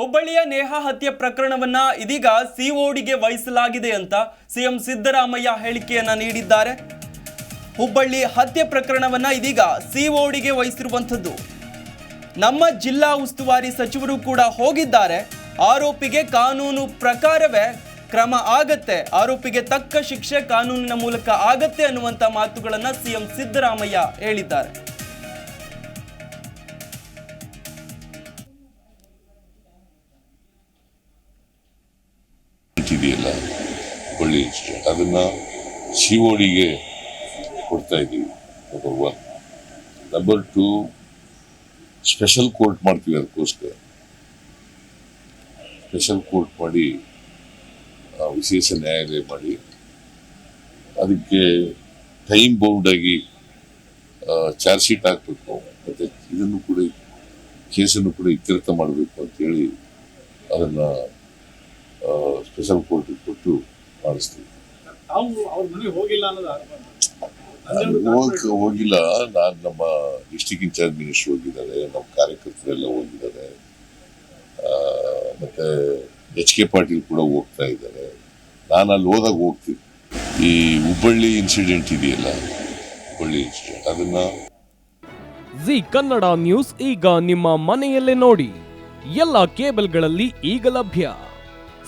ಹುಬ್ಬಳ್ಳಿಯ ನೇಹಾ ಹತ್ಯೆ ಪ್ರಕರಣವನ್ನ ಇದೀಗ ಸಿಒಡಿಗೆ ವಹಿಸಲಾಗಿದೆ ಅಂತ ಸಿಎಂ ಸಿದ್ದರಾಮಯ್ಯ ಹೇಳಿಕೆಯನ್ನ ನೀಡಿದ್ದಾರೆ. ಹುಬ್ಬಳ್ಳಿ ಹತ್ಯೆ ಪ್ರಕರಣವನ್ನ ಇದೀಗ ಸಿಒಡಿಗೆ ವಹಿಸಿರುವಂಥದ್ದು. ನಮ್ಮ ಜಿಲ್ಲಾ ಉಸ್ತುವಾರಿ ಸಚಿವರು ಕೂಡ ಹೋಗಿದ್ದಾರೆ. ಆರೋಪಿಗೆ ಕಾನೂನು ಪ್ರಕಾರವೇ ಕ್ರಮ ಆಗತ್ತೆ. ಆರೋಪಿಗೆ ತಕ್ಕ ಶಿಕ್ಷೆ ಕಾನೂನಿನ ಮೂಲಕ ಆಗತ್ತೆ ಅನ್ನುವಂಥ ಮಾತುಗಳನ್ನು ಸಿಎಂ ಸಿದ್ದರಾಮಯ್ಯ ಹೇಳಿದ್ದಾರೆ. ಇದೆಯಲ್ಲ ಒಳ್ಳೆ ಇನ್ಸ್ಟಿಟ್ಯೂಟ್ ಅದನ್ನ ಸಿ ಡಿಗೆ ಕೊಡ್ತಾ ಇದ್ದೀವಿ number one number two special court ಮಾಡ್ತೀವಿ ಅದಕ್ಕೋಸ್ಕರ. ಸ್ಪೆಷಲ್ ಕೋರ್ಟ್ ಮಾಡಿ ವಿಶೇಷ ನ್ಯಾಯಾಲಯ ಮಾಡಿ, ಅದಕ್ಕೆ ಟೈಮ್ ಬೌಂಡ್ ಆಗಿ ಚಾರ್ಜ್ ಶೀಟ್ ಹಾಕ್ಬೇಕು ಮತ್ತು ಇದನ್ನು ಕೂಡ, ಕೇಸನ್ನು ಕೂಡ ಇತ್ಯರ್ಥ ಮಾಡಬೇಕು ಅಂತೇಳಿ ಅದನ್ನ ಸ್ಪೆಷಲ್ ಕೋರ್ಟ್ ಕೊಟ್ಟು ಮಾಡಿಸ್ತೀವಿ ಹೋಗಕ್ಕೆ ಹೋಗಿಲ್ಲ ನಾನು ಹೋಗಿಲ್ಲ. ನಾನು ನಮ್ಮ ಡಿಸ್ಟಿಕ್ ಇನ್ಚಾರ್ಜ್ ಮಿನಿಸ್ಟರ್ ಹೋಗಿದ್ದಾರೆ. ನಮ್ಮ ಕಾರ್ಯಕರ್ತರೆಲ್ಲ ಹೋಗಿದ್ದಾರೆ. ಮತ್ತೆ ಎಚ್ ಕೆ ಪಾಟೀಲ್ ಕೂಡ ಹೋಗ್ತಾ ಇದ್ದಾರೆ. ನಾನು ಅಲ್ಲಿ ಹೋದಾಗ ಹೋಗ್ತೀನಿ. ಈ ಹುಬ್ಬಳ್ಳಿ ಇನ್ಸಿಡೆಂಟ್ ಇದೆಯಲ್ಲ? ಹುಬ್ಬಳ್ಳಿ ಇನ್ಸಿಡೆಂಟ್ ಅದನ್ನ ಜಿ ಕನ್ನಡ ನ್ಯೂಸ್ ಈಗ ನಿಮ್ಮ ಮನೆಯಲ್ಲೇ ನೋಡಿ. ಎಲ್ಲ ಕೇಬಲ್ಗಳಲ್ಲಿ ಈಗ ಲಭ್ಯ.